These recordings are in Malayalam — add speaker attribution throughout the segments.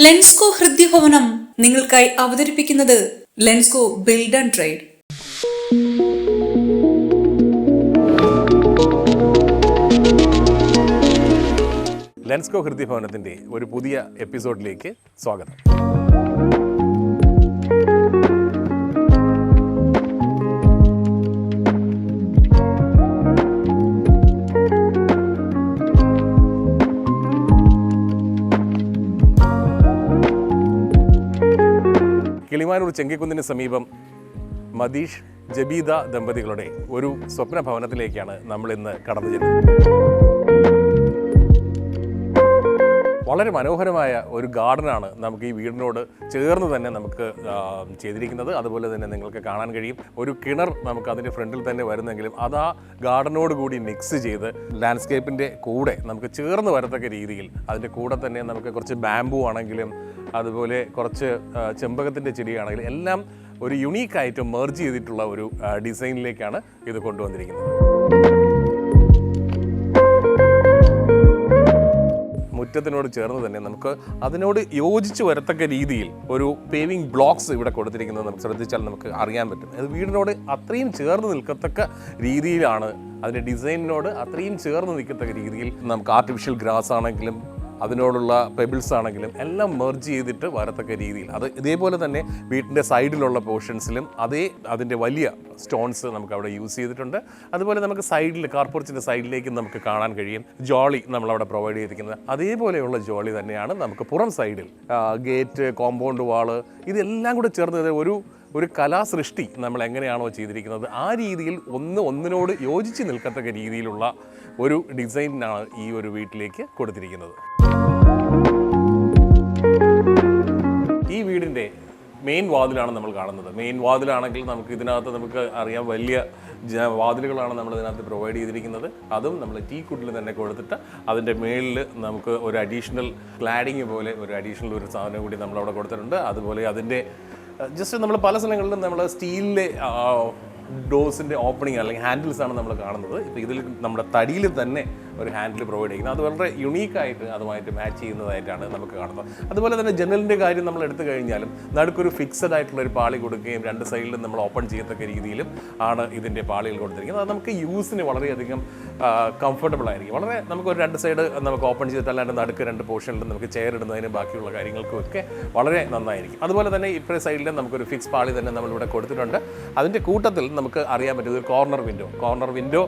Speaker 1: ലെൻസ്കോ ഹൃദ്യഭവനം നിങ്ങൾക്കായി അവതരിപ്പിക്കുന്നത് Lensco build and trade
Speaker 2: Lensco ഹൃദ്യഭവനത്തിന്റെ ഒരു പുതിയ എപ്പിസോഡിലേക്ക് സ്വാഗതം. കിളിമാനൂർ ചെങ്കിക്കുന്നിന് സമീപം മതീഷ് ജബീദ ദമ്പതികളുടെ ഒരു സ്വപ്ന ഭവനത്തിലേക്കാണ് നമ്മൾ ഇന്ന് കടന്നു ചെല്ലുന്നത്. വളരെ മനോഹരമായ ഒരു ഗാർഡനാണ് നമുക്ക് ഈ വീടിനോട് ചേർന്ന് തന്നെ നമുക്ക് ചെയ്തിരിക്കുന്നത്. അതുപോലെ തന്നെ നിങ്ങൾക്ക് കാണാൻ കഴിയും. ഒരു കിണർ നമുക്ക് അതിന്റെ ഫ്രണ്ടിൽ തന്നെ വരുന്നെങ്കിലും അത് ആ ഗാർഡനോട് കൂടി മിക്സ് ചെയ്ത് ലാൻഡ്സ്കേപ്പിന്റെ കൂടെ നമുക്ക് ചേർന്ന് വരത്തക്ക രീതിയിൽ അതിന്റെ കൂടെ തന്നെ നമുക്ക് കുറച്ച് ബാംബു ആണെങ്കിലും അതുപോലെ കുറച്ച് ചെമ്പകത്തിന്റെ ചെടിയാണെങ്കിലും എല്ലാം ഒരു യുണീക്കായിട്ട് മെർജ് ചെയ്തിട്ടുള്ള ഒരു ഡിസൈനിലേക്കാണ് ഇത് കൊണ്ടുവന്നിരിക്കുന്നത്. മുറ്റത്തിനോട് ചേർന്ന് തന്നെ നമുക്ക് അതിനോട് യോജിച്ച് വരത്തക്ക രീതിയിൽ ഒരു പേവിംഗ് ബ്ലോക്സ് ഇവിടെ കൊടുത്തിരിക്കുന്നത് നമുക്ക് ശ്രദ്ധിച്ചാൽ നമുക്ക് അറിയാൻ പറ്റും. അത് വീടിനോട് അത്രയും ചേർന്ന് നിൽക്കത്തക്ക രീതിയിലാണ് അതിന്റെ ഡിസൈനിനോട് അത്രയും ചേർന്ന് നിൽക്കത്തക്ക രീതിയിൽ നമുക്ക് ആർട്ടിഫിഷ്യൽ ഗ്രാസ് ആണെങ്കിലും അതിനോടുള്ള പെബിൾസ് ആണെങ്കിലും എല്ലാം മെർജ് ചെയ്തിട്ട് വരത്തക്ക രീതിയിൽ. അത് ഇതേപോലെ തന്നെ വീട്ടിന്റെ സൈഡിലുള്ള പോർഷൻസിലും അതേ അതിന്റെ വലിയ സ്റ്റോൺസ് നമുക്ക് അവിടെ യൂസ് ചെയ്തിട്ടുണ്ട്. അതുപോലെ നമുക്ക് സൈഡിൽ കാർപ്പുറച്ചിന്റെ സൈഡിലേക്കും നമുക്ക് കാണാൻ കഴിയും. ജോളി നമ്മളവിടെ പ്രൊവൈഡ് ചെയ്തിരിക്കുന്നത്. അതേപോലെയുള്ള ജോളി തന്നെയാണ് നമുക്ക് പുറം സൈഡിൽ ഗേറ്റ് കോമ്പൗണ്ട് വാൾ ഇതെല്ലാം കൂടെ ചേർന്ന് ഒരു ഒരു കലാസൃഷ്ടി നമ്മൾ എങ്ങനെയാണോ ചെയ്തിരിക്കുന്നത്. ആ രീതിയിൽ ഒന്ന് ഒന്നിനോട് യോജിച്ച് നിൽക്കത്തക്ക രീതിയിലുള്ള ഒരു ഡിസൈനാണ് ഈ ഒരു വീട്ടിലേക്ക് കൊടുത്തിരിക്കുന്നത്. ഈ വീടിന്റെ മെയിൻ വാതിലാണ് നമ്മൾ കാണുന്നത്. മെയിൻ വാതിലാണെങ്കിൽ നമുക്ക് ഇതിനകത്ത് നമുക്ക് അറിയാം വലിയ വാതിലുകളാണ് നമ്മൾ ഇതിനകത്ത് പ്രൊവൈഡ് ചെയ്തിരിക്കുന്നത്. അതും നമ്മൾ ടീ കുട്ടിൽ തന്നെ കൊടുത്തിട്ട് അതിന്റെ മേളിൽ നമുക്ക് ഒരു അഡീഷണൽ ക്ലാഡിങ് പോലെ ഒരു അഡീഷണൽ ഒരു സാധനം കൂടി നമ്മൾ അവിടെ കൊടുത്തിട്ടുണ്ട്. അതുപോലെ അതിന്റെ ജസ്റ്റ് നമ്മൾ പല സ്ഥലങ്ങളിലും നമ്മൾ സ്റ്റീലിലെ ഡോസിന്റെ ഓപ്പണിങ് അല്ലെങ്കിൽ ഹാൻഡിൽസ് ആണ് നമ്മൾ കാണുന്നത്. ഇപ്പോൾ ഇതിൽ നമ്മുടെ തടിയിൽ തന്നെ ഒരു ഹാൻഡിൽ പ്രൊവൈഡ് ചെയ്യുന്നത് അത് വളരെ യുണീക്കായിട്ട് അതുമായിട്ട് മാച്ച് ചെയ്യുന്നതായിട്ടാണ് നമുക്ക് കാണുന്നത്. അതുപോലെ തന്നെ ജനലിന്റെ കാര്യം നമ്മൾ എടുത്തു കഴിഞ്ഞാലും നടുക്കൊരു ഫിക്സഡ് ആയിട്ടുള്ള ഒരു പാളി കൊടുക്കുകയും രണ്ട് സൈഡിലും നമ്മൾ ഓപ്പൺ ചെയ്യത്തക്ക രീതിയിലും ആണ് ഇതിന്റെ പാളികൾ കൊടുത്തിരിക്കുന്നത്. അത് നമുക്ക് യൂസിന് വളരെയധികം കംഫർട്ടബിൾ ആയിരിക്കും. വളരെ നമുക്ക് ഒരു രണ്ട് സൈഡ് നമുക്ക് ഓപ്പൺ ചെയ്തിട്ട് അല്ലാണ്ട് നടുക്ക് രണ്ട് പോർഷനിലും നമുക്ക് ചെയർ ഇടുന്നതിനും ബാക്കിയുള്ള കാര്യങ്ങൾക്കും ഒക്കെ വളരെ നന്നായിരിക്കും. അതുപോലെ തന്നെ ഇപ്പോഴത്തെ സൈഡിൽ നമുക്കൊരു ഫിക്സ് പാളി തന്നെ നമ്മളിവിടെ കൊടുത്തിട്ടുണ്ട്. അതിന്റെ കൂട്ടത്തിൽ നമുക്ക് അറിയാൻ പറ്റും ഒരു കോർണർ വിൻഡോ കോർണർ വിൻഡോ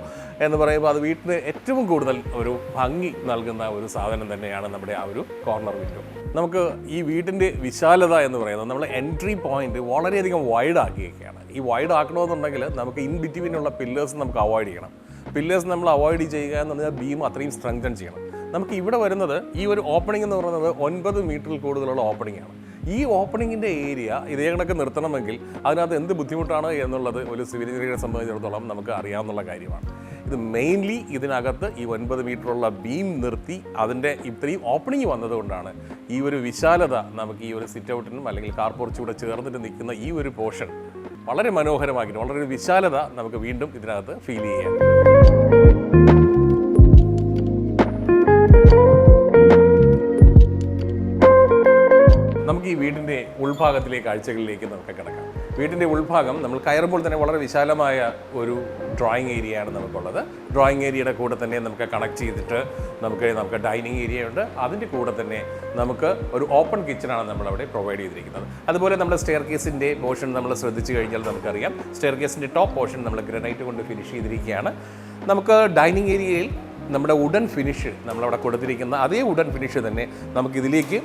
Speaker 2: എന്ന് പറയുമ്പോൾ അത് വീട്ടിന് ഏറ്റവും കൂടുതൽ ഒരു ഭംഗി നൽകുന്ന ഒരു സാധനം തന്നെയാണ് നമ്മുടെ ആ ഒരു കോർണർ വിൻഡോ നമുക്ക് ഈ വീട്ടിന്റെ വിശാലത എന്ന് പറയുന്നത് നമ്മൾ എൻട്രി പോയിന്റ് വളരെയധികം വൈഡ് ആക്കിയൊക്കെയാണ് ഈ വൈഡ് ആക്കണമെന്നുണ്ടെങ്കിൽ നമുക്ക് ഇൻ ബിറ്റ്വീനുള്ള പില്ലേഴ്സ് നമുക്ക് അവോയ്ഡ് ചെയ്യണം. പില്ലേഴ്സ് നമ്മൾ അവോയ്ഡ് ചെയ്യുക എന്ന് പറഞ്ഞാൽ ബീം അത്രയും സ്ട്രെങ്തൻ ചെയ്യണം. നമുക്ക് ഇവിടെ വരുന്നത് ഈ ഒരു ഓപ്പണിംഗ് എന്ന് പറയുന്നത് ഒൻപത് മീറ്ററിൽ കൂടുതലുള്ള ഓപ്പണിംഗ് ആണ്. ഈ ഓപ്പണിങ്ങിന്റെ ഏരിയ ഇതേ കണക്ക് നിർത്തണമെങ്കിൽ അതിനകത്ത് എന്ത് ബുദ്ധിമുട്ടാണ് എന്നുള്ളത് ഒരു സിവിൽ എഞ്ചിനീയറെ സംബന്ധിച്ചിടത്തോളം നമുക്ക് അറിയാവുന്ന കാര്യമാണ്. ഇത് മെയിൻലി ഇതിനകത്ത് ഈ ഒൻപത് മീറ്ററുള്ള ബീം നിർത്തി അതിന്റെ ഇത്രയും ഓപ്പണിങ് വന്നതുകൊണ്ടാണ് ഈ ഒരു വിശാലത നമുക്ക് ഈ ഒരു സിറ്റ് ഔട്ടിനും അല്ലെങ്കിൽ കാർ പോർച്ചൂടെ ചേർന്നിട്ട് നിൽക്കുന്ന ഈ ഒരു പോർഷൻ വളരെ മനോഹരമാക്കിയിട്ട് വളരെ വിശാലത നമുക്ക് വീണ്ടും ഇതിനകത്ത് ഫീൽ ചെയ്യാം നമുക്ക് ഈ വീടിന്റെ ഉൾഭാഗത്തിലെ കാഴ്ചകളിലേക്ക് നമുക്ക് കിടക്കാം. വീടിന്റെ ഉൾഭാഗം നമ്മൾ കയറുമ്പോൾ തന്നെ വളരെ വിശാലമായ ഒരു ഡ്രോയിങ് ഏരിയയാണ് നമുക്കുള്ളത്. ഡ്രോയിങ് ഏരിയയുടെ കൂടെ തന്നെ നമുക്ക് കണക്ട് ചെയ്തിട്ട് നമുക്ക് നമുക്ക് ഡൈനിങ് ഏരിയ ഉണ്ട്. അതിന്റെ കൂടെ തന്നെ നമുക്ക് ഒരു ഓപ്പൺ കിച്ചണാണ് നമ്മളവിടെ പ്രൊവൈഡ് ചെയ്തിരിക്കുന്നത്. അതുപോലെ നമ്മുടെ സ്റ്റെയർ കേസിന്റെ പോർഷൻ നമ്മൾ ശ്രദ്ധിച്ചു കഴിഞ്ഞാൽ നമുക്കറിയാം. സ്റ്റെയർ കേസിന്റെ ടോപ്പ് പോർഷൻ നമ്മൾ ഗ്രനൈറ്റ് കൊണ്ട് ഫിനിഷ് ചെയ്തിരിക്കുകയാണ്. നമുക്ക് ഡൈനിങ് ഏരിയയിൽ നമ്മുടെ ഉഡൻ ഫിനിഷ് നമ്മളവിടെ കൊടുത്തിരിക്കുന്ന അതേ ഉഡൻ ഫിനിഷ് തന്നെ നമുക്ക് ഇതിലേക്ക്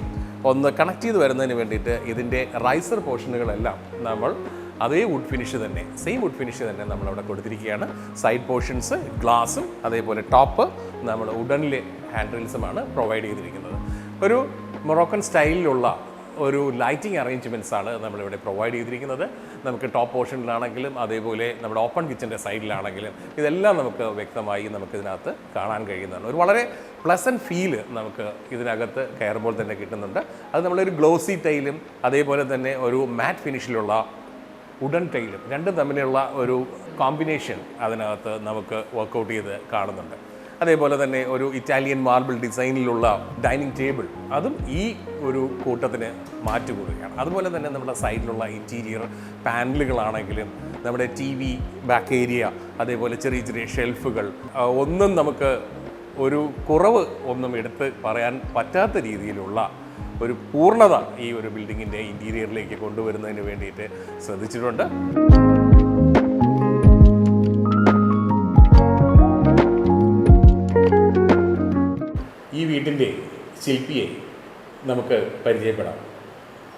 Speaker 2: ഒന്ന് കണക്ട് ചെയ്ത് വരുന്നതിന് വേണ്ടിയിട്ട് ഇതിന്റെ റൈസർ പോർഷനുകളെല്ലാം നമ്മൾ അതേ വുഡ് ഫിനിഷ് തന്നെ സെയിം വുഡ് ഫിനിഷ് തന്നെ നമ്മളവിടെ കൊടുത്തിരിക്കുകയാണ്. സൈഡ് പോർഷൻസ് ഗ്ലാസും അതേപോലെ ടോപ്പ് നമ്മൾ ഉഡനിലെ ഹാൻഡ് റീൽസുമാണ് പ്രൊവൈഡ് ചെയ്തിരിക്കുന്നത്. ഒരു മൊറോക്കൻ സ്റ്റൈലിലുള്ള ഒരു ലൈറ്റിംഗ് അറേഞ്ച്മെന്റ്സ് ആണ് നമ്മളിവിടെ പ്രൊവൈഡ് ചെയ്തിരിക്കുന്നത്. നമുക്ക് ടോപ്പ് പോർഷനിലാണെങ്കിലും അതേപോലെ നമ്മുടെ ഓപ്പൺ കിച്ചന്റെ സൈഡിലാണെങ്കിലും ഇതെല്ലാം നമുക്ക് വ്യക്തമായി നമുക്ക് ഇതിനകത്ത് കാണാൻ കഴിയുന്നതാണ്. ഒരു വളരെ പ്ലസന്റ് ഫീൽ നമുക്ക് ഇതിനകത്ത് കയറുമ്പോൾ തന്നെ കിട്ടുന്നുണ്ട്. അത് നമ്മളൊരു ഗ്ലോസി ടൈലും അതേപോലെ തന്നെ ഒരു മാറ്റ് ഫിനിഷിലുള്ള ഉഡൻ ടൈലും രണ്ടും തമ്മിലുള്ള ഒരു കോമ്പിനേഷൻ അതിനകത്ത് നമുക്ക് വർക്കൗട്ട് ചെയ്ത് കാണുന്നുണ്ട്. അതേപോലെ തന്നെ ഒരു ഇറ്റാലിയൻ മാർബിൾ ഡിസൈനിലുള്ള ഡൈനിങ് ടേബിൾ അതും ഈ ഒരു കൂട്ടത്തിന് മാറ്റുകൂടുകയാണ്. അതുപോലെ തന്നെ നമ്മുടെ സൈഡിലുള്ള ഇന്റീരിയർ പാനലുകളാണെങ്കിലും നമ്മുടെ ടി വി ബാക്ക് ഏരിയ അതേപോലെ ചെറിയ ചെറിയ ഷെൽഫുകൾ ഒന്നും നമുക്ക് ഒരു കുറവ് ഒന്നും എടുത്ത് പറയാൻ പറ്റാത്ത രീതിയിലുള്ള ഒരു പൂർണത ഈ ഒരു ബിൽഡിങ്ങിന്റെ ഇന്റീരിയറിലേക്ക് കൊണ്ടുവരുന്നതിന് വേണ്ടിയിട്ട് ശ്രദ്ധിച്ചിട്ടുണ്ട്. ഈ വീട്ടിന്റെ ശില്പിയെ നമുക്ക് പരിചയപ്പെടാം.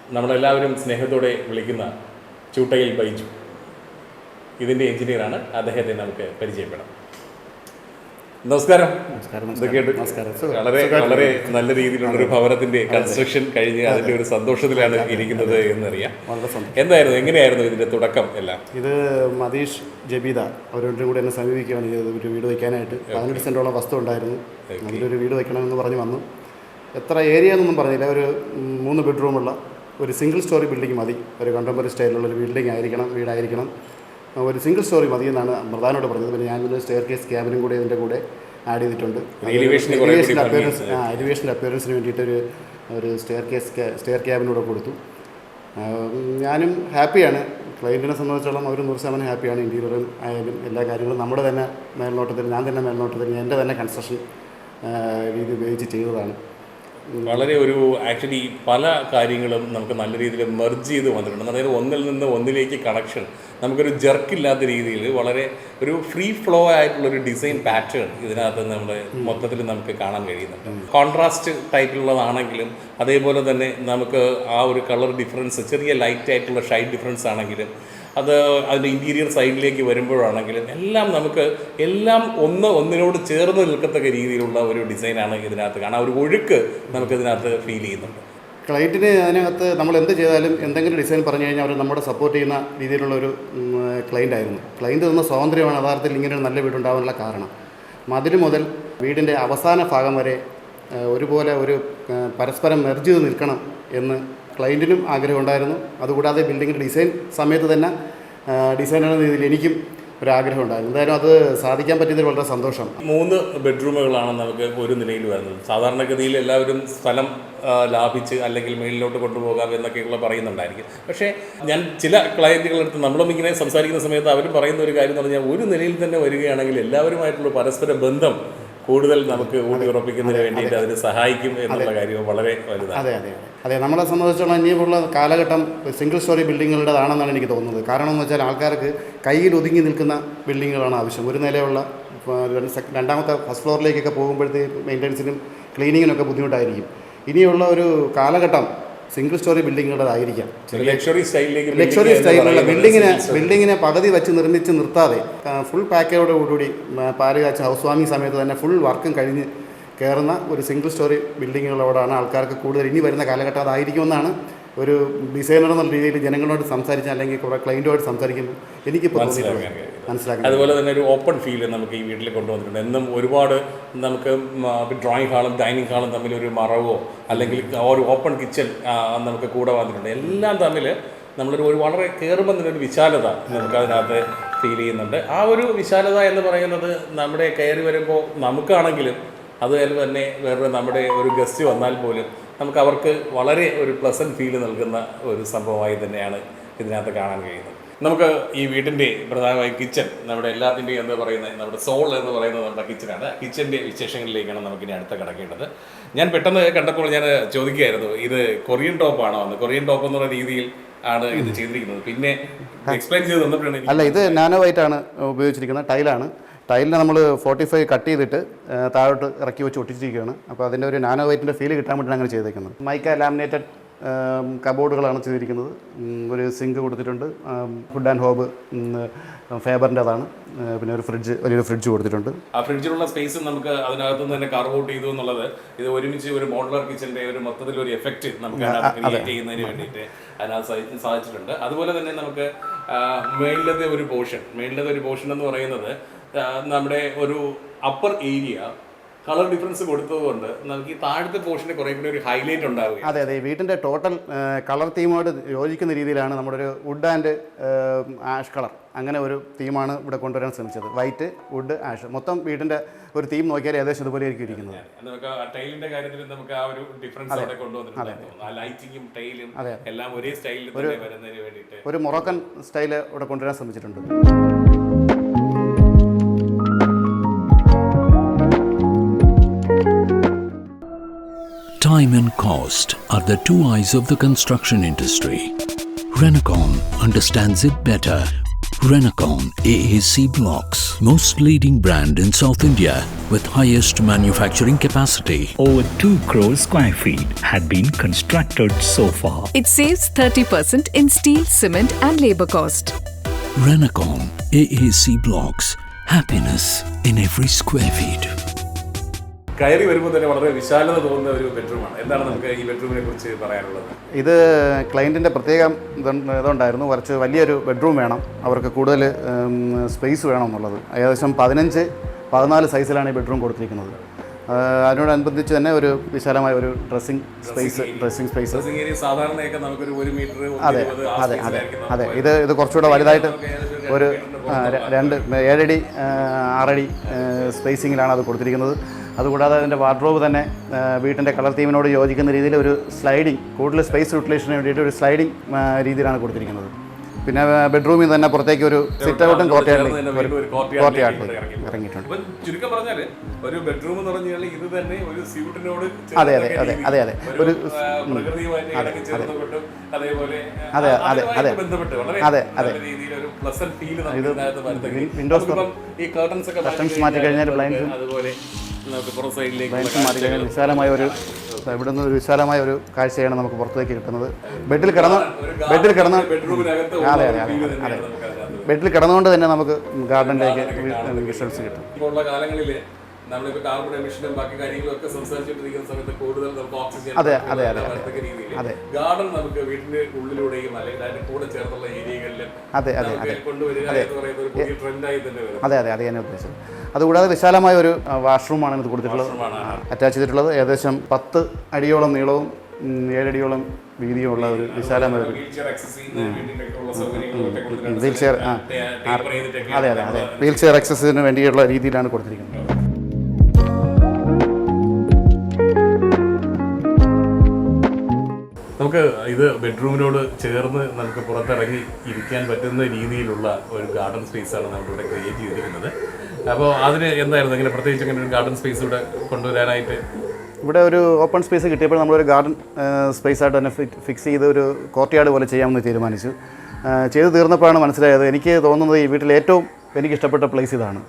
Speaker 2: നമ്മളെല്ലാവരും സ്നേഹത്തോടെ വിളിക്കുന്ന ചൂട്ടയിൽ ബൈജു. ഇതിന്റെ എഞ്ചിനീയറാണ് അദ്ദേഹത്തെ നമുക്ക് പരിചയപ്പെടാം. നമസ്കാരം.
Speaker 3: നമസ്കാരം?
Speaker 2: വളരെ വളരെ നല്ല രീതിയിലുള്ള ഒരു ഭവനത്തിന്റെ കൺസ്ട്രക്ഷൻ കഴിഞ്ഞ് അതിന്റെ ഒരു സന്തോഷത്തിലാണ് ഇരിക്കുന്നത് എന്നറിയാം. എന്തായിരുന്നു എങ്ങനെയായിരുന്നു ഇതിന്റെ തുടക്കം എല്ലാം?
Speaker 3: ഇത് മതീഷ് ജബീദ അവരോടും കൂടി എന്നെ സമീപിക്കുകയാണ് ചെയ്തത്. ഒരു വീട് വയ്ക്കാനായിട്ട്. പതിനെട്ട് സെന്റോളം വസ്തു ഉണ്ടായിരുന്നു. അതിലൊരു വീട് വയ്ക്കണമെന്ന് പറഞ്ഞ് വന്നു. എത്ര ഏരിയ എന്നൊന്നും പറഞ്ഞില്ല. ഒരു മൂന്ന് ബെഡ്റൂമുള്ള ഒരു സിംഗിൾ സ്റ്റോറി ബിൽഡിംഗ് മതി. ഒരു കണ്ടംപററി സ്റ്റൈലുള്ള ഒരു ബിൽഡിംഗ് ആയിരിക്കണം വീടായിരിക്കണം. ഒരു സിംഗിൾ സ്റ്റോറി മതി എന്നാണ് പ്രധാനോട് പറഞ്ഞത്. പിന്നെ ഞാനൊരു സ്റ്റെയർ കേസ് ക്യാബിനും കൂടെ ഇതിന്റെ കൂടെ ആഡ് ചെയ്തിട്ടുണ്ട്. എലിവേഷന്റെ അപ്പിയറൻസ് ആ എലിവേഷന്റെ അപ്പിയറൻസിന് വേണ്ടിയിട്ട് ഒരു ഒരു സ്റ്റെയർ കേസ് സ്റ്റെയർ ക്യാബിനൂടെ കൊടുത്തു. ഞാനും ഹാപ്പിയാണ് ക്ലയന്റിനെ സംബന്ധിച്ചോളം അവർ നൂറ് ശതമാനം ഹാപ്പിയാണ് ഇന്റീരിയറും ആയാലും എല്ലാ കാര്യങ്ങളും നമ്മുടെ തന്നെ മേൽനോട്ടത്തിൽ ഞാൻ തന്നെ മേൽനോട്ടത്തിൽ എന്റെ തന്നെ കൺസ്ട്രക്ഷൻ രീതി ഉപയോഗിച്ച് ചെയ്തതാണ്.
Speaker 2: വളരെ ഒരു ആക്ച്വലി പല കാര്യങ്ങളും നമുക്ക് നല്ല രീതിയിൽ മെർജ് ചെയ്ത് വന്നിട്ടുണ്ട്. അതായത് ഒന്നിൽ നിന്ന് ഒന്നിലേക്ക് കണക്ഷൻ നമുക്കൊരു ജർക്കില്ലാത്ത രീതിയിൽ വളരെ ഒരു ഫ്രീ ഫ്ലോ ആയിട്ടുള്ള ഒരു ഡിസൈൻ പാറ്റേൺ ഇതിനകത്ത് നമ്മുടെ മൊത്തത്തിൽ നമുക്ക് കാണാൻ കഴിയുന്നുണ്ട്. കോൺട്രാസ്റ്റ് ടൈപ്പിലുള്ളതാണെങ്കിലും അതേപോലെ തന്നെ നമുക്ക് ആ ഒരു കളർ ഡിഫറൻസ് ചെറിയ ലൈറ്റ് ആയിട്ടുള്ള ഷൈഡ് ഡിഫറൻസ് ആണെങ്കിലും അത് അതിന്റെ ഇന്റീരിയർ സൈഡിലേക്ക് വരുമ്പോഴാണെങ്കിലും എല്ലാം നമുക്ക് എല്ലാം ഒന്ന് ഒന്നിനോട് ചേർന്ന് നിൽക്കത്തക്ക രീതിയിലുള്ള ഒരു ഡിസൈനാണ് ഇതിനകത്ത് കാണാൻ ഒരു ഒഴുക്ക് നമുക്ക് ഇതിനകത്ത് ഫീൽ ചെയ്യുന്നുണ്ട്.
Speaker 3: ക്ലയന്റിന് അതിനകത്ത് നമ്മൾ എന്ത് ചെയ്താലും എന്തെങ്കിലും ഡിസൈൻ പറഞ്ഞു കഴിഞ്ഞാൽ അവർ നമ്മുടെ സപ്പോർട്ട് ചെയ്യുന്ന രീതിയിലുള്ള ഒരു ക്ലയന്റ് ആയിരുന്നു. ക്ലയന്റ് തന്ന സ്വാതന്ത്ര്യമാണ് യഥാർത്ഥത്തിൽ ഇങ്ങനെ ഒരു നല്ല വീടുണ്ടാവാനുള്ള കാരണം. മതിൽ മുതൽ വീടിന്റെ അവസാന ഭാഗം വരെ ഒരുപോലെ ഒരു പരസ്പരം മെർജ് ചെയ്ത് നിൽക്കണം എന്ന് ക്ലയന്റിനും ആഗ്രഹമുണ്ടായിരുന്നു അതുകൂടാതെ ബിൽഡിങ്ങിന്റെ ഡിസൈൻ സമയത്ത് തന്നെ ഡിസൈൻ എന്ന രീതിയിൽ എനിക്കും ഒരു ആഗ്രഹം ഉണ്ടായിരുന്നു. എന്തായാലും അത് സാധിക്കാൻ പറ്റിയതിൽ വളരെ സന്തോഷം.
Speaker 2: മൂന്ന് ബെഡ്റൂമുകളാണ് നമുക്ക് ഒരു നിലയിൽ വരുന്നത്. സാധാരണഗതിയിൽ എല്ലാവരും സ്ഥലം ലാഭിച്ച് അല്ലെങ്കിൽ മേളിലോട്ട് കൊണ്ടുപോകാം എന്നൊക്കെയുള്ള പറയുന്നുണ്ടായിരിക്കും. പക്ഷേ ഞാൻ ചില ക്ലയന്റുകളെടുത്ത് നമ്മളും ഇങ്ങനെ സംസാരിക്കുന്ന സമയത്ത് അവരും പറയുന്ന ഒരു കാര്യം എന്ന് പറഞ്ഞാൽ ഒരു നിലയിൽ തന്നെ വരികയാണെങ്കിൽ എല്ലാവരുമായിട്ടുള്ള പരസ്പര ബന്ധം കൂടുതൽ നമുക്ക് ഊട്ടിയുറപ്പിക്കുന്നതിന് വേണ്ടിയിട്ട് അതിന് സഹായിക്കും എന്നുള്ള കാര്യം വളരെ വലുതാണ്.
Speaker 3: അതെ അതെ അതെ. നമ്മളെ സംബന്ധിച്ചിടത്തോളം ഇനിയുള്ള കാലഘട്ടം സിംഗിൾ സ്റ്റോറി ബിൽഡിങ്ങുകളുടേതാണെന്നാണ് എനിക്ക് തോന്നുന്നത്. കാരണം എന്ന് വെച്ചാൽ ആൾക്കാർക്ക് കയ്യിൽ ഒതുങ്ങി നിൽക്കുന്ന ബിൽഡിങ്ങുകളാണ് ആവശ്യം. ഒരു നിലയുള്ള രണ്ടാമത്തെ ഫസ്റ്റ് ഫ്ലോറിലേക്കൊക്കെ പോകുമ്പോഴത്തേക്ക് മെയിന്റനൻസിനും ക്ലീനിങ്ങിനൊക്കെ ബുദ്ധിമുട്ടായിരിക്കും. ഇനിയുള്ള ഒരു കാലഘട്ടം സിംഗിൾ സ്റ്റോറി ബിൽഡിങ്ങുകളായിരിക്കാം.
Speaker 2: ലക്ഷറി സ്റ്റൈലിലേക്ക്
Speaker 3: ലക്ഷറി സ്റ്റൈലിലുള്ള ബിൽഡിങ്ങിനെ ബിൽഡിങ്ങിനെ പകുതി വെച്ച് നിർമ്മിച്ച് നിർത്താതെ ഫുൾ പാക്കേജോട് കൂടി പാലുകാച്ച ഹൗസ് വാമിങ് സമയത്ത് തന്നെ ഫുൾ വർക്കും കഴിഞ്ഞ് കയറുന്ന ഒരു സിംഗിൾ സ്റ്റോറി ബിൽഡിങ്ങുകളോടാണ് ആൾക്കാർക്ക് കൂടുതൽ ഇനി വരുന്ന കാലഘട്ടം അതായിരിക്കുമെന്നാണ് ഒരു ഡിസൈനർ എന്നുള്ള രീതിയിൽ ജനങ്ങളോട് സംസാരിച്ച അല്ലെങ്കിൽ കുറേ ക്ലൈന്റുമായിട്ട് സംസാരിക്കുമ്പോൾ എനിക്കിപ്പോൾ തോന്നിയിട്ടുള്ളത്.
Speaker 2: മനസ്സിലാക്കാൻ അതുപോലെ തന്നെ ഒരു ഓപ്പൺ ഫീൽ നമുക്ക് ഈ വീട്ടിൽ കൊണ്ടുവന്നിട്ടുണ്ട്. എന്നും ഒരുപാട് നമുക്ക് ഡ്രോയിങ് ഹാളും ഡൈനിങ് ഹാളും തമ്മിൽ ഒരു മറവോ അല്ലെങ്കിൽ ഒരു ഓപ്പൺ കിച്ചൺ നമുക്ക് കൂടെ വന്നിട്ടുണ്ട്. എല്ലാം തമ്മിൽ നമ്മളൊരു ഒരു വളരെ കയറുമ്പോൾ തന്നെ ഒരു വിശാലത നമുക്ക് അതിനകത്ത് ഫീൽ ചെയ്യുന്നുണ്ട്. ആ ഒരു വിശാലത എന്ന് പറയുന്നത് നമ്മുടെ കയറി വരുമ്പോൾ നമുക്കാണെങ്കിലും അതുപോലെ തന്നെ വേറെ നമ്മുടെ ഒരു ഗസ്റ്റ് വന്നാൽ പോലും നമുക്ക് അവർക്ക് വളരെ ഒരു പ്ലസന്റ് ഫീൽ നൽകുന്ന ഒരു സംഭവമായി തന്നെയാണ് ഇതിനകത്ത് കാണാൻ കഴിയുന്നത്. നമുക്ക് ഈ വീടിന്റെ പ്രധാനമായും കിച്ചൺ നമ്മുടെ എല്ലാത്തിന്റെയും എന്ന് പറയുന്നത് നമ്മുടെ സോൾ എന്ന് പറയുന്നത് നമ്മുടെ കിച്ചനാണ് കിച്ചന്റെ വിശേഷങ്ങളിലേക്കാണ് നമുക്കിനി അടുത്ത കിടക്കേണ്ടത്. ഞാൻ പെട്ടെന്ന് കണ്ടപ്പോൾ ഞാൻ ചോദിക്കുകയായിരുന്നു ഇത് കൊറിയൻ ടോപ്പാണോ എന്ന്. കൊറിയൻ ടോപ്പ് എന്നുള്ള രീതിയിൽ ആണ് ഇത് ചെയ്തിരിക്കുന്നത്. പിന്നെ എക്സ്പ്ലെയിൻ ചെയ്ത് തന്നപ്പോഴാണ്
Speaker 3: അല്ല ഇത് നാനോ വൈറ്റ് ആണ് ഉപയോഗിച്ചിരിക്കുന്നത് ടൈലാണ് ടൈലിനെ നമ്മൾ ഫോർട്ടി ഫൈവ് കട്ട് ചെയ്തിട്ട് താഴോട്ട് ഇറക്കി വെച്ച് ഒട്ടിച്ചിരിക്കുകയാണ്. അപ്പോൾ അതിന്റെ ഒരു നാനോ വൈറ്റിന്റെ ഫീൽ കിട്ടാൻ വേണ്ടിയാണ് അങ്ങനെ ചെയ്തേക്കുന്നത്. മൈക്ക ലാമിനേറ്റഡ് കബോർഡുകളാണ് ചെയ്തിരിക്കുന്നത്. ഒരു സിങ്ക് കൊടുത്തിട്ടുണ്ട്. ഫുഡ് ആൻഡ് ഹോബ് ഫേബറിന്റെതാണ്. പിന്നെ ഒരു ഫ്രിഡ്ജ് വലിയൊരു ഫ്രിഡ്ജ് കൊടുത്തിട്ടുണ്ട്.
Speaker 2: ആ ഫ്രിഡ്ജിലുള്ള സ്പേസ് നമുക്ക് അതിനകത്ത് നിന്ന് തന്നെ കാർവ് ഔട്ട് ചെയ്തു എന്നുള്ളത് ഇത് ഒരുമിച്ച് ഒരു മോഡുലർ കിച്ചന്റെ ഒരു മൊത്തത്തിൽ ഒരു എഫക്റ്റ് നമുക്ക് ക്രിയേറ്റ് ചെയ്യുന്നതിന് വേണ്ടിയിട്ട് അതിനകത്ത് സാധി- സാധിച്ചിട്ടുണ്ട്. അതുപോലെ തന്നെ നമുക്ക് മെയിനിലത്തെ ഒരു പോർഷൻ മേളിലത്തെ ഒരു പോർഷൻ എന്ന് പറയുന്നത് നമ്മുടെ ഒരു അപ്പർ ഏരിയ കളർ ഡിഫറൻസ് കൊടുത്തതുകൊണ്ട് നമുക്ക് ഈ താഴത്തെ പോർഷന് കുറേ കൂടി ഒരു ഹൈലൈറ്റ് ഉണ്ടാവുക
Speaker 3: അതെ അതെ. വീട്ടിന്റെ വീട്ടിന്റെ ടോട്ടൽ കളർ തീമോട് യോജിക്കുന്ന രീതിയിലാണ് നമ്മുടെ ഒരു വുഡ് ആൻഡ് ആഷ് കളർ. അങ്ങനെ ഒരു തീമാണ് ഇവിടെ കൊണ്ടുവരാൻ ശ്രമിച്ചത്. White wood ash. മൊത്തം വീടിന്റെ ഒരു തീം നോക്കിയാൽ ഏകദേശം ഇതുപോലെ ആയിരിക്കും ഇരിക്കുന്നത്.
Speaker 2: നമുക്ക് ടൈലിന്റെ കാര്യത്തിൽ നമുക്ക് ആ ഒരു ഡിഫറൻസ് അവിടെ കൊണ്ടുവന്നിട്ടുണ്ട്. ലൈറ്റിങ്ങും ടൈലും എല്ലാം ഒരേ സ്റ്റൈലിൽ തന്നെ വരുന്നതിന് വേണ്ടിയിട്ട്.
Speaker 3: ഒരു മൊറോക്കൻ സ്റ്റൈൽ ഇവിടെ കൊണ്ടുവരാൻ ശ്രമിച്ചിട്ടുണ്ട്.
Speaker 4: Time and cost are the two eyes of the construction industry. Renacon understands it better. Renacon AAC Blocks, most leading brand in South India with highest manufacturing capacity.
Speaker 5: Over 2 crore square feet had been constructed so far.
Speaker 6: It saves 30% in steel, cement, and labor cost.
Speaker 4: Renacon AAC Blocks, happiness in every square feet.
Speaker 2: കയറി വരുമ്പോൾ തന്നെ വളരെ വിശാലത തോന്നുന്ന ഒരു ബെഡ്റൂമാണ്. എന്താണ് നമുക്ക് ഈ ബെഡ്റൂമിനെ കുറിച്ച് പറയാനുള്ളത്?
Speaker 3: ഇത് ക്ലയന്റിന്റെ പ്രത്യേകം ഇതുണ്ട് ഇതുണ്ടായിരുന്നു. കുറച്ച് വലിയൊരു ബെഡ്റൂം വേണം. അവർക്ക് കൂടുതൽ സ്പേസ് വേണം എന്നുള്ളത് ഏകദേശം പതിനഞ്ച് പതിനാല് സൈസിലാണ് ഈ ബെഡ്റൂം കൊടുത്തിരിക്കുന്നത്. അതിനോടനുബന്ധിച്ച് തന്നെ ഒരു വിശാലമായ ഒരു ഡ്രസ്സിംഗ് സ്പേസ് ഡ്രസ്സിംഗ് സ്പേസ് അതെ അതെ അതെ അതെ. ഇത് ഇത് കുറച്ചുകൂടെ വലുതായിട്ട് ഒരു രണ്ട് ഏഴടി ആറടി സ്പേസിങ്ങിലാണ് അത് കൊടുത്തിരിക്കുന്നത്. അതുകൂടാതെ അതിന്റെ വാർഡ്രോബ് തന്നെ വീട്ടിന്റെ കളർ തീമിനോട് യോജിക്കുന്ന രീതിയിൽ ഒരു സ്ലൈഡിങ് കൂടുതൽ സ്പേസ് യൂട്ടിലൈസേഷന് വേണ്ടിയിട്ട് ഒരു സ്ലൈഡിങ് രീതിയിലാണ് കൊടുത്തിരിക്കുന്നത്. പിന്നെ ബെഡ്റൂമിൽ തന്നെ പുറത്തേക്ക് ഒരു സിറ്റ് ഔട്ടും കോർട്ടിയാർഡ് ഇറങ്ങിയിട്ടുണ്ട്.
Speaker 2: ചുരുക്കം പറഞ്ഞാൽ ഒരു ബെഡ്റൂം എന്ന് പറഞ്ഞാൽ ഇത് തന്നെ ഒരു സ്യൂട്ടിനോട്
Speaker 3: അതെ, അതെ, അതെ, അതെ, അതെ.
Speaker 2: ഒരു അതേപോലെ
Speaker 3: അതെ അതെ, അതെ,
Speaker 2: അതെ.
Speaker 3: അതെ,
Speaker 2: നല്ല രീതിയിൽ പ്ലസന്റ് ഫീൽ നമുക്ക് ഇതിനകത്ത് വരുത്തുകയും.
Speaker 3: വിൻ- windows
Speaker 2: നമുക്കിപ്പം ഈ കർട്ടൻസ്
Speaker 3: മാറ്റി കഴിഞ്ഞാൽ ബ്ലൈൻഡ്സ്
Speaker 2: അതുപോലെ നമുക്ക് പുറം സൈഡിലേക്ക്
Speaker 3: ലൈൻസ് മാറ്റി കഴിഞ്ഞാൽ വിശാലമായ ഒരു ഇവിടുന്ന് ഒരു വിശാലമായ ഒരു കാഴ്ചയാണ് നമുക്ക് പുറത്തേക്ക് കിട്ടുന്നത്. ബെഡിൽ കിടന്ന് ബെഡിൽ കിടന്ന് അതെ അതെ അതെ അതെ. ബെഡിൽ കിടന്നുകൊണ്ട് തന്നെ നമുക്ക് ഗാർഡനിലേക്ക് വിഷ്വൽസ് കിട്ടും
Speaker 2: ഇപ്പോൾ ഉള്ള നമ്മളിപ്പോ കാർബൺ എമിഷനും ബാക്കി കാര്യങ്ങളും ഒക്കെ സംസാരിച്ചുകൊണ്ടിരിക്കുന്ന സമയത്ത് കൂടുതൽ നമുക്ക് ഓക്സിജൻ
Speaker 3: അതെ, അതെ, അതെ,
Speaker 2: വരത്തക്ക രീതിയിൽ ഗാർഡൻ നമുക്ക് വീടിന്റെ ഉള്ളിലൂടെയും അല്ലെങ്കിൽ അതിന്റെ കൂടെ ചേർന്നുള്ള ഏരിയകളിലും
Speaker 3: അതെ അതെ അതെ.
Speaker 2: കൊണ്ടുവരിക എന്ന് പറയുന്നത് ഒരു പുതിയ ട്രെൻഡായി തന്നെ വരും.
Speaker 3: അതെ അതെ അത് ഞാൻ ഉദ്ദേശിച്ചത്. അതുകൂടാതെ വിശാലമായ ഒരു വാഷ്റൂമാണ് ഇത് കൊടുത്തിട്ടുള്ളത്. അറ്റാച്ച് ചെയ്തിട്ടുള്ളത്. ഏകദേശം പത്ത് അടിയോളം നീളവും ഏഴടിയോളം വീതിയുള്ള ഒരു വിശാലമായ ഒരു
Speaker 2: വീൽ ചെയർ
Speaker 3: അതെ അതെ അതെ. വീൽ ചെയർ ആക്സസിന് വേണ്ടിയുള്ള രീതിയിലാണ് കൊടുത്തിരിക്കുന്നത്.
Speaker 2: നമുക്ക് ഇത് ബെഡ്റൂമിനോട് ചേർന്ന് നമുക്ക് പുറത്തിറങ്ങി ഇരിക്കാൻ പറ്റുന്ന രീതിയിലുള്ള ഒരു ഗാർഡൻ സ്പേസാണ് നമ്മളിവിടെ ക്രിയേറ്റ് ചെയ്തിരിക്കുന്നത്. അപ്പോൾ അതിന് എന്തായിരുന്നു? ഇങ്ങനെ പ്രത്യേകിച്ച് ഇങ്ങനെ ഒരു ഗാർഡൻ സ്പേസ് ഇവിടെ കൊണ്ടുവരാനായിട്ട്?
Speaker 3: ഇവിടെ ഒരു ഓപ്പൺ സ്പേസ് കിട്ടിയപ്പോൾ നമ്മളൊരു ഗാർഡൻ സ്പേസ് ആയിട്ട് തന്നെ ഫിക്സ് ചെയ്ത് ഒരു കോർട്ട്യാർഡ് പോലെ ചെയ്യാമെന്ന് തീരുമാനിച്ചു. ചെയ്തു തീർന്നപ്പോഴാണ് മനസ്സിലായത്. എനിക്ക് തോന്നുന്നത് ഈ വീട്ടിൽ ഏറ്റവും എനിക്ക് ഇഷ്ടപ്പെട്ട പ്ലേസ് ഇതാണ്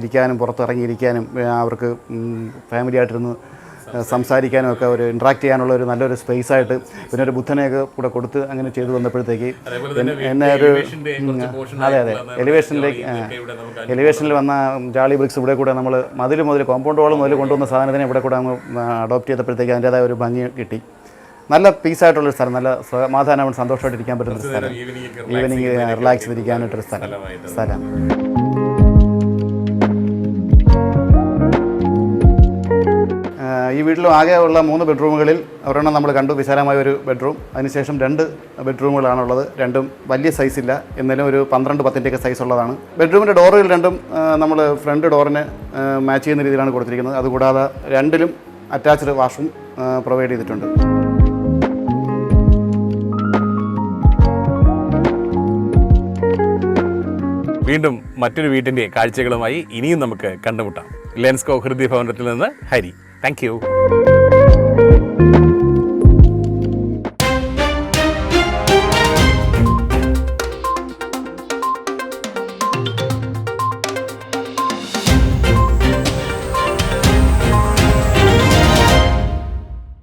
Speaker 3: ഇരിക്കാനും പുറത്തിറങ്ങിയിരിക്കാനും അവർക്ക് ഫാമിലി ആയിട്ടിരുന്ന് സംസാരിക്കാനും ഒക്കെ ഒരു ഇൻട്രാക്ട് ചെയ്യാനുള്ള ഒരു നല്ലൊരു സ്പേസ് ആയിട്ട് പിന്നെ ഒരു ബുദ്ധനെയൊക്കെ കൂടെ കൊടുത്ത് അങ്ങനെ ചെയ്തു വന്നപ്പോഴത്തേക്ക് എന്നെ ഒരു അതെ അതെ. എലിവേഷനിലേക്ക് എലിവേഷനിൽ വന്ന ജാളി ബ്രിക്സ് ഇവിടെ കൂടെ നമ്മൾ മതിൽ മുതൽ കോമ്പൗണ്ട് വാൾ മുതൽ കൊണ്ടുവന്ന സാധനത്തിനെ ഇവിടെ കൂടെ അങ്ങ് അഡോപ്റ്റ് ചെയ്തപ്പോഴത്തേക്ക് അതിന്റെതായ ഒരു ഭംഗി കിട്ടി. നല്ല പീസായിട്ടുള്ളൊരു സ്ഥലം നല്ല സമാധാനം സന്തോഷമായിട്ട് ഇരിക്കാൻ പറ്റുന്ന ഒരു സ്ഥലം. ഈവനിങ് റിലാക്സ് ചെയ്തിരിക്കാനായിട്ടൊരു സ്ഥലം. സ്ഥലം. ഈ വീട്ടിലും ആകെ ഉള്ള മൂന്ന് ബെഡ്റൂമുകളിൽ ഒരെണ്ണം നമ്മൾ കണ്ടു വിശാലമായ ഒരു ബെഡ്റൂം. അതിനുശേഷം രണ്ട് ബെഡ്റൂമുകളാണുള്ളത്. രണ്ടും വലിയ സൈസില്ല എന്നാലും ഒരു പന്ത്രണ്ട് പത്തിന്റെയൊക്കെ സൈസ് ഉള്ളതാണ്. ബെഡ്റൂമിന്റെ ഡോറുകൾ രണ്ടും നമ്മൾ ഫ്രണ്ട് ഡോറിന് മാച്ച് ചെയ്യുന്ന രീതിയിലാണ് കൊടുത്തിരിക്കുന്നത്. അതുകൂടാതെ രണ്ടിലും അറ്റാച്ച്ഡ് വാഷ്റൂം പ്രൊവൈഡ് ചെയ്തിട്ടുണ്ട്.
Speaker 2: വീണ്ടും മറ്റൊരു വീട്ടിന്റെ കാഴ്ചകളുമായി ഇനിയും നമുക്ക് കണ്ടുമുട്ടാം. ലെൻസ്കോ ഹൃദയ ഭവനത്തിൽ നിന്ന് ഹരി. Thank you.